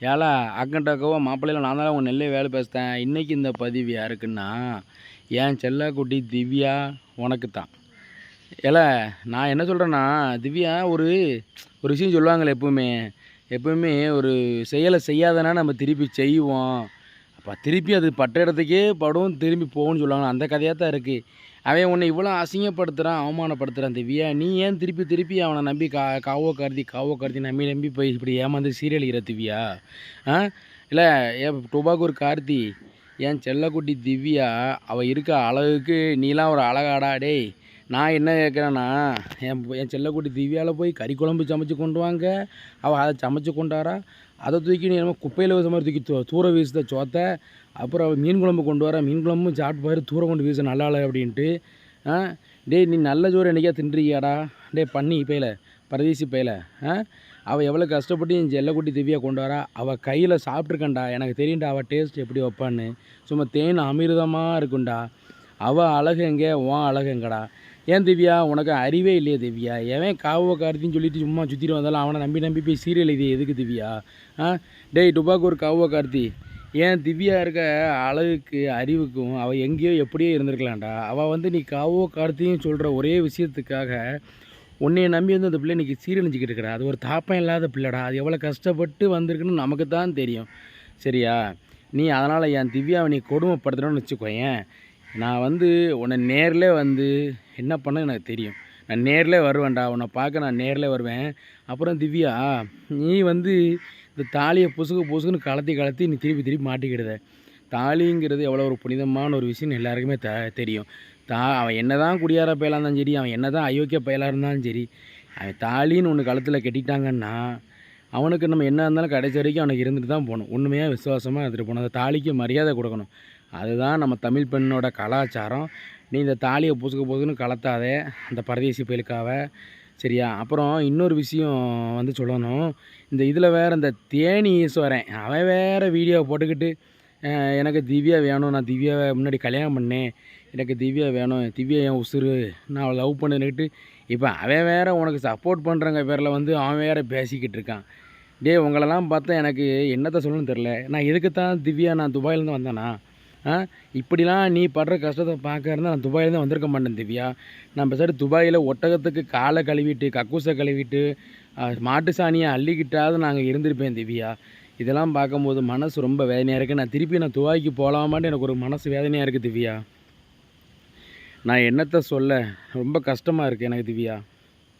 ஏலா அக்கண்டாக்கவோ மாப்பிள்ளையில் நான் தான் உங்கள் நெல்லை வேலை பேசுகிறேன் இன்றைக்கி இந்த பதிவு யாருக்குன்னா என் செல்லாக்குட்டி திவ்யா உனக்கு தான். ஏல நான் என்ன சொல்கிறேன்னா திவ்யா ஒரு ஒரு விஷயம் சொல்லுவாங்களே எப்பவுமே. எப்பவுமே ஒரு செயலை செய்யாதனா நம்ம திருப்பி செய்வோம். அப்போ திருப்பி அது பட்ட இடத்துக்கே படும் திரும்பி போகும்னு சொல்லுவாங்க அந்த கதையாக தான் இருக்குது அவன் உன்னை இவ்வளோ அசிங்கப்படுத்துகிறான் அவமானப்படுத்துகிறான் திவ்யா நீ ஏன் திருப்பி திருப்பி அவனை நம்பி கா காவோ கருதி காவோ கருதி நம்பி நம்பி போய் இப்படி ஏமாந்து சீரழிகிற திவ்யா ஆ? இல்லை ஏன் டுபாக்கூர் கார்த்தி என் செல்லக்குட்டி திவ்யா அவள் இருக்க அழகுக்கு நீலாம் ஒரு அழகாடா டேய் நான் என்ன கேட்குறேன்னா என் என் செல்லக்குட்டி திவ்யாவில் போய் கறி குழம்பு சமைச்சு கொண்டு வாங்க. அவள் அதை சமைச்சு கொண்டாரா அதை தூக்கி நீ என்னமோ குப்பையில் வீச மாதிரி தூக்கி தூ தூர வீசுத சோத்த. அப்புறம் அவள் மீன் குழம்பு கொண்டு வர. மீன் குழம்பும் சாப்பிட்டு பாரு தூர கொண்டு வீச நல்லா இல்லை அப்படின்ட்டு. ஆ? டேய் நீ நல்ல ஜோறு என்னைக்கா தின்றியாடா? டேய் பண்ணி பையில பரதேசி பையில ஆ? அவள் எவ்வளோ கஷ்டப்பட்டு என் செல்லக்குட்டி திவ்யா கொண்டு வரா? அவள் கையில் சாப்பிட்ருக்கண்டா எனக்கு தெரியும்டா அவள் டேஸ்ட் எப்படி வைப்பான்னு. சும்மா தேன் அமிர்தமாக இருக்கும்டா. அவள் அழகு எங்கே? உன் அழகு எங்கடா? ஏன் திவ்யா? உனக்கு அறிவே இல்லையே திவ்யா. எவன் காவோ கார்த்தின்னு சொல்லிட்டு சும்மா சுற்றிட்டு வந்தாலும் அவனை நம்பி நம்பி போய் சீரியல் இது எதுக்கு திவ்யா? ஆ? டேய் டுபாக்கு ஒரு காவோ கார்த்தி. ஏன் திவ்யா இருக்க அழகுக்கு அறிவுக்கும் அவள் எங்கேயோ எப்படியோ இருந்திருக்கலாம்டா. அவள் வந்து நீ காவோ கார்த்தின்னு சொல்கிற ஒரே விஷயத்துக்காக உன்னைய நம்பி வந்து அந்த பிள்ளை இன்றைக்கி சீரழிஞ்சிக்கிட்டு இருக்கிற. அது ஒரு தாப்பம் இல்லாத பிள்ளைடா. அது எவ்வளோ கஷ்டப்பட்டு வந்திருக்குன்னு நமக்கு தான் தெரியும். சரியா? நீ அதனால் என் திவ்யாவை நீ கொடுமைப்படுத்துறோன்னு வச்சுக்கோயேன். நான் வந்து உன்னை நேரில் வந்து என்ன பண்ண எனக்கு தெரியும். நான் நேரில் வருவேன்டா உன்னை பார்க்க நான் நேரில் வருவேன். அப்புறம் திவ்யா நீ வந்து இந்த தாலியை பொசுக்கு புசுக்குன்னு கலத்தி கலத்தி நீ திருப்பி திருப்பி மாட்டிக்கிடுத. தாலிங்கிறது எவ்வளோ ஒரு புனிதமான ஒரு விஷயம் எல்லாருக்குமே த தெரியும். தா அவன் என்ன தான் குடியார பயலாக இருந்தாலும் சரி அவன் என்ன தான் அயோக்கிய பயலாக இருந்தாலும் சரி அவன் தாலின்னு ஒன்று கழுத்தில் கட்டிட்டாங்கன்னா அவனுக்கு நம்ம என்ன இருந்தாலும் கடைசி வரைக்கும் அவனுக்கு இருந்துட்டு தான் போகணும். உண்மையாக விசுவாசமாக எடுத்துகிட்டு போகணும். அந்த தாலிக்கு மரியாதை கொடுக்கணும். அதுதான் நம்ம தமிழ் பெண்ணோட கலாச்சாரம். நீ இந்த தாலியை புசுக்க புசுக்குன்னு கலத்தாதே அந்த பரதேசி பயலுக்காக சரியா? அப்புறம் இன்னொரு விஷயம் வந்து சொல்லணும். இந்த இதில் வேறு இந்த தேனி ஈஸ்வரன் அவன் வேறு வீடியோ போட்டுக்கிட்டு எனக்கு திவ்யா வேணும் நான் திவ்யாவை முன்னாடி கல்யாணம் பண்ணேன். எனக்கு திவ்யா வேணும் திவ்யா என் உசுரு நான் அவளை லவ் பண்ணுன்னுக்கிட்டு இப்போ அவன் வேறு உனக்கு சப்போர்ட் பண்ணுறங்க பேரில் வந்து அவன் வேற பேசிக்கிட்டு இருக்கான். டேய் உங்களெல்லாம் பார்த்தா எனக்கு என்னத்தை சொல்லணும்னு தெரில நான் எதுக்கு தான் திவ்யா நான் துபாயிலேருந்து வந்தேனா? இப்படிலாம் நீ படுற கஷ்டத்தை பார்க்கறதுனா நான் துபாயிலேருந்து வந்திருக்க மாட்டேன் திவ்யா. நான் சரி துபாயில் ஒட்டகத்துக்கு காலை கழுவிட்டு கக்கூசை கழுவிட்டு மாட்டு சாணியை அள்ளிக்கிட்டாவது நாங்கள் இருந்திருப்பேன் திவ்யா. இதெல்லாம் பார்க்கும்போது மனசு ரொம்ப வேதனையாக இருக்குது நான் திருப்பி நான் துபாய்க்கு போகலாமான்னு எனக்கு ஒரு மனசு வேதனையாக இருக்குது திவ்யா. நான் என்னத்தை சொல்ல? ரொம்ப கஷ்டமாக இருக்குது எனக்கு திவ்யா.